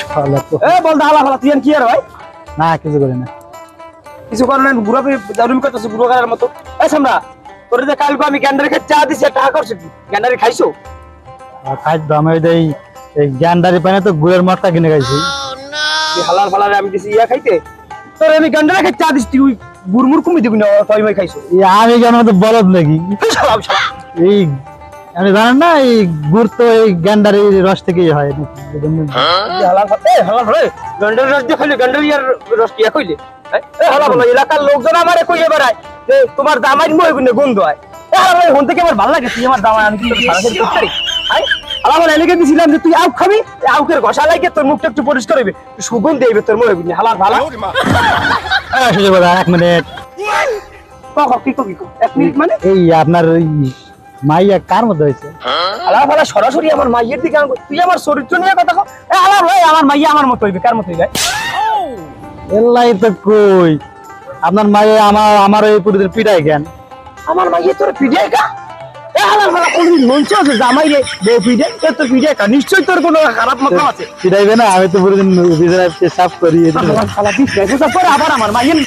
শালা তো। এ বল দা হালা হালা তুই কি আর ভাই? না কিছু করি না। কিছু কারণে ঘুরা জারুমি করতেছে ঘুরো করার মতো। এ সামরা তোর যে কালকে আমি গ্যান্ডারি খেয়ে চা দিছি টাকা করছি কি খাইছো? আর খাদ্য আমি এই- এই গ্যান্ডারি পানে তো গুড়ের মটকা কিনে খাইছি। হালাল আমি দিছি ইয়া খাইতে। তোর আমি গ্যান্ডারি খেয়ে চা দিছি তুই বুরমুর কুমি দিবি না তুই মাই খাইছো। আমি কেন তো বলদ নাকি? এই আপনি জানেন না এই গুড় তো এই গ্যান্ডারি রস থেকেই হয়। এই রস দিয়ে কি কইলে এ হালাল এলাকার লোকজন আমারে কইয়ে বেড়ায় যে তোমার দামাই মই গুনে গন্ধ হয়। হন থেকে আমার ভালো লাগে তুই আমার দামাই আমি কি তোর করতে পারি? আই হালাল দিছিলাম যে তুই আউ খাবি এই আউকের ঘষা লাগে তোর মুখটা একটু পরিষ্কার হইবে তুই সুগন্ধ দেবে তোর গুনে হালাল ফালা সুযোগ এক মিনিট। কি কি? এক মিনিট মানে? এই আপনার ওই মাইয়া কার মধ্যে হয়েছে? আলাদা ফালা সরাসরি আমার মাইয়ের দিকে তুই আমার চরিত্র নিয়ে কথা কও। এ আলাদা ভাই আমার মাইয়া আমার মতো হইবে। কার মতো হইবে? এল্লাই তো কই? আপনার মাইয়া আমার আমার এই পুরীদের পিটাই কেন? আমার মাইয়ে তোর কা? আছে? জামাই রে বউ এ তোর পিঠে কা? নিশ্চয়ই তোর কোনো খারাপ মতো আছে। পিটাইবে না? আমি তো পুরীদিন করি। করে আবার আমার মাইয়ের